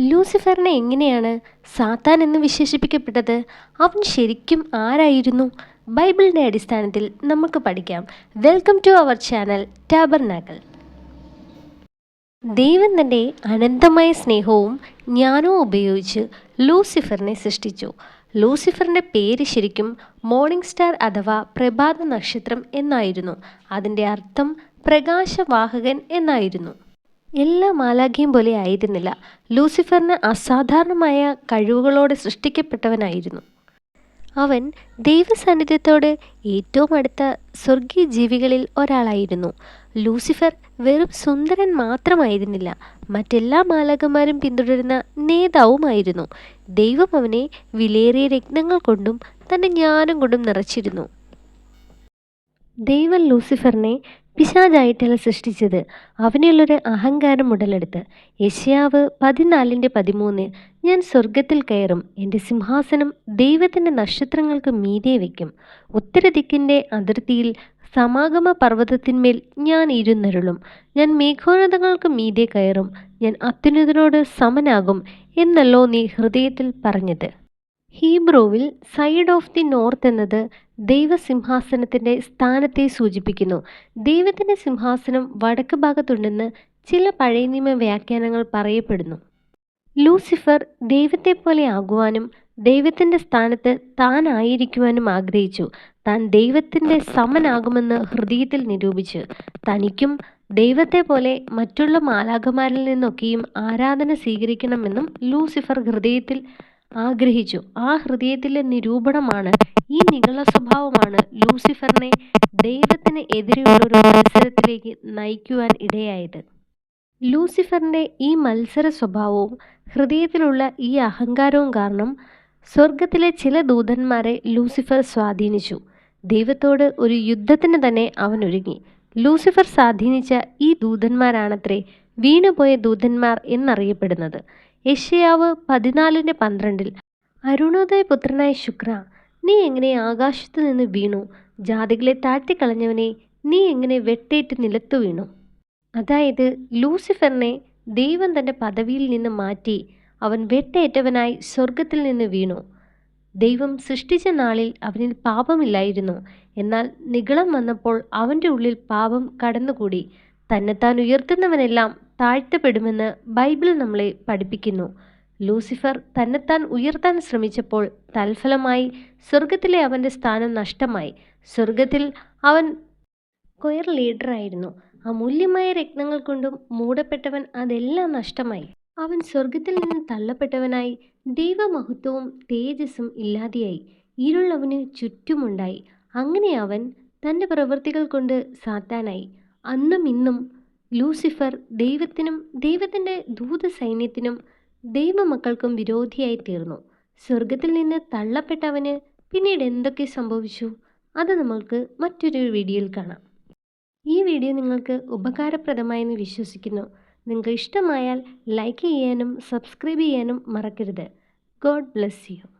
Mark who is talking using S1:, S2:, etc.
S1: ലൂസിഫറിനെ എങ്ങനെയാണ് സാത്താൻ എന്ന് വിശേഷിപ്പിക്കപ്പെട്ടത്? അവൻ ശരിക്കും ആരായിരുന്നു? ബൈബിളിന്റെ അടിസ്ഥാനത്തിൽ നമുക്ക് പഠിക്കാം. Welcome to our channel Tabernacle. ദൈവം തന്റെ അനന്തമായ സ്നേഹവും ജ്ഞാനവും ഉപയോഗിച്ച് ലൂസിഫറിനെ സൃഷ്ടിച്ചു. ലൂസിഫറിന്റെ പേര് ശരിക്കും മോർണിംഗ് സ്റ്റാർ അഥവാ പ്രഭാത നക്ഷത്രം എന്നായിരുന്നു. അതിന്റെ അർത്ഥം പ്രകാശവാഹകൻ എന്നായിരുന്നു. എല്ലാ മാലാഖയും പോലെ ആയിരുന്നില്ല. ലൂസിഫറിന് അസാധാരണമായ കഴിവുകളോടെ സൃഷ്ടിക്കപ്പെട്ടവനായിരുന്നു. അവൻ ദൈവസാന്നിധ്യത്തോട് ഏറ്റവും അടുത്ത സ്വർഗീയ ജീവികളിൽ ഒരാളായിരുന്നു. ലൂസിഫർ വെറും സുന്ദരൻ മാത്രമായിരുന്നില്ല. മറ്റെല്ലാ മാലകന്മാരും പിന്തുടരുന്ന നേതാവുമായിരുന്നു. ദൈവം അവനെ വിലയേറിയ രത്നങ്ങൾ കൊണ്ടും തന്റെ ജ്ഞാനം കൊണ്ടും നിറച്ചിരുന്നു. ദൈവം ലൂസിഫറിനെ പിശാചായിട്ടല്ല സൃഷ്ടിച്ചത്. അവനുള്ളൊരു അഹങ്കാരം ഉടലെടുത്ത് യശ്യാവ് പതിനാലിന്റെ പതിമൂന്ന് ഞാൻ സ്വർഗത്തിൽ കയറും എന്റെ സിംഹാസനം ദൈവത്തിന്റെ നക്ഷത്രങ്ങൾക്ക് മീതെ വയ്ക്കും. ഉത്തരദിക്കിന്റെ അതിർത്തിയിൽ സമാഗമ പർവതത്തിന്മേൽ ഞാൻ ഇരുന്നരുളും. ഞാൻ മേഘോന്നതങ്ങൾക്ക് മീതെ കയറും ഞാൻ അത്യുന്നതനോട് സമനാകും എന്നല്ലോ നീ ഹൃദയത്തിൽ പറഞ്ഞത്. ഹീബ്രോവിൽ സൈഡ് ഓഫ് ദി നോർത്ത് എന്നത് ദൈവസിംഹാസനത്തിന്റെ സ്ഥാനത്തെ സൂചിപ്പിക്കുന്നു. ദൈവത്തിന്റെ സിംഹാസനം വടക്ക് ഭാഗത്തുണ്ടെന്ന് ചില പഴയ നിയമ വ്യാഖ്യാനങ്ങൾ പറയപ്പെടുന്നു. ലൂസിഫർ ദൈവത്തെ പോലെ ആകുവാനും ദൈവത്തിന്റെ സ്ഥാനത്ത് താനായിരിക്കുവാനും ആഗ്രഹിച്ചു. താൻ ദൈവത്തിന്റെ സമനാകുമെന്ന് ഹൃദയത്തിൽ നിരൂപിച്ചു. തനിക്കും ദൈവത്തെ പോലെ മറ്റുള്ള മാലാഖമാരിൽ നിന്നൊക്കെയും ആരാധന സ്വീകരിക്കണമെന്നും ലൂസിഫർ ഹൃദയത്തിൽ ആഗ്രഹിച്ചു. ആ ഹൃദയത്തിലെ നിരൂപണമാണ് ഈ നികള സ്വഭാവമാണ് ലൂസിഫറിനെ ദൈവത്തിന് എതിരെയുള്ള ഒരു മത്സരത്തിലേക്ക് നയിക്കുവാൻ ഇടയായത്. ലൂസിഫറിന്റെ ഈ മത്സര സ്വഭാവവും ഹൃദയത്തിലുള്ള ഈ അഹങ്കാരവും കാരണം സ്വർഗത്തിലെ ചില ദൂതന്മാരെ ലൂസിഫർ സ്വാധീനിച്ചു. ദൈവത്തോട് ഒരു യുദ്ധത്തിന് തന്നെ അവൻ ഒരുങ്ങി. ലൂസിഫർ സ്വാധീനിച്ച ഈ ദൂതന്മാരാണത്രേ വീണുപോയ ദൂതന്മാർ എന്നറിയപ്പെടുന്നത്. യഷയാവ് പതിനാലിന്റെ പന്ത്രണ്ടിൽ അരുണോദയ പുത്രനായ ശുക്ര നീ എങ്ങനെ ആകാശത്തു നിന്ന് വീണു? ജാതികളെ താഴ്ത്തിക്കളഞ്ഞവനെ നീ എങ്ങനെ വെട്ടേറ്റ് നിലത്തു വീണു? അതായത് ലൂസിഫറിനെ ദൈവം തന്റെ പദവിയിൽ നിന്ന് മാറ്റി അവൻ വെട്ടേറ്റവനായി സ്വർഗത്തിൽ നിന്ന് വീണു. ദൈവം സൃഷ്ടിച്ച നാളിൽ അവനിൽ പാപമില്ലായിരുന്നു. എന്നാൽ നിഗളം വന്നപ്പോൾ അവന്റെ ഉള്ളിൽ പാപം കടന്നുകൂടി. തന്നെത്താൻ ഉയർത്തുന്നവനെല്ലാം താഴ്ത്തപ്പെടുമെന്ന് ബൈബിൾ നമ്മളെ പഠിപ്പിക്കുന്നു. ലൂസിഫർ തന്നെത്താൻ ഉയർത്താൻ ശ്രമിച്ചപ്പോൾ തൽഫലമായി സ്വർഗത്തിലെ അവന്റെ സ്ഥാനം നഷ്ടമായി. സ്വർഗത്തിൽ അവൻ കൊയർ ലീഡറായിരുന്നു. അമൂല്യമായ രത്നങ്ങൾ കൊണ്ടും മൂടപ്പെട്ടവൻ അതെല്ലാം നഷ്ടമായി. അവൻ സ്വർഗത്തിൽ നിന്ന് തള്ളപ്പെട്ടവനായി ദൈവമഹത്വവും തേജസ്സും ഇല്ലാതെയായി. ഇരുളവന് ചുറ്റുമുണ്ടായി. അങ്ങനെ അവൻ തന്റെ പ്രവൃത്തികൾ കൊണ്ട് സാത്താനായി. അന്നും ഇന്നും ലൂസിഫർ ദൈവത്തിനും ദൈവത്തിന്റെ ദൂത സൈന്യത്തിനും ദൈവമക്കൾക്കും വിരോധിയായി തീർന്നു സ്വർഗത്തിൽ നിന്ന് തള്ളപ്പെട്ടവന് പിന്നീട് എന്തൊക്കെ സംഭവിച്ചു? അത് നമ്മൾക്ക് മറ്റൊരു വീഡിയോയിൽ കാണാം. ഈ വീഡിയോ നിങ്ങൾക്ക് ഉപകാരപ്രദമായെന്ന് വിശ്വസിക്കുന്നു. നിങ്ങൾക്ക് ഇഷ്ടമായാൽ ലൈക്ക് ചെയ്യാനും സബ്സ്ക്രൈബ് ചെയ്യാനും മറക്കരുത്. God bless you.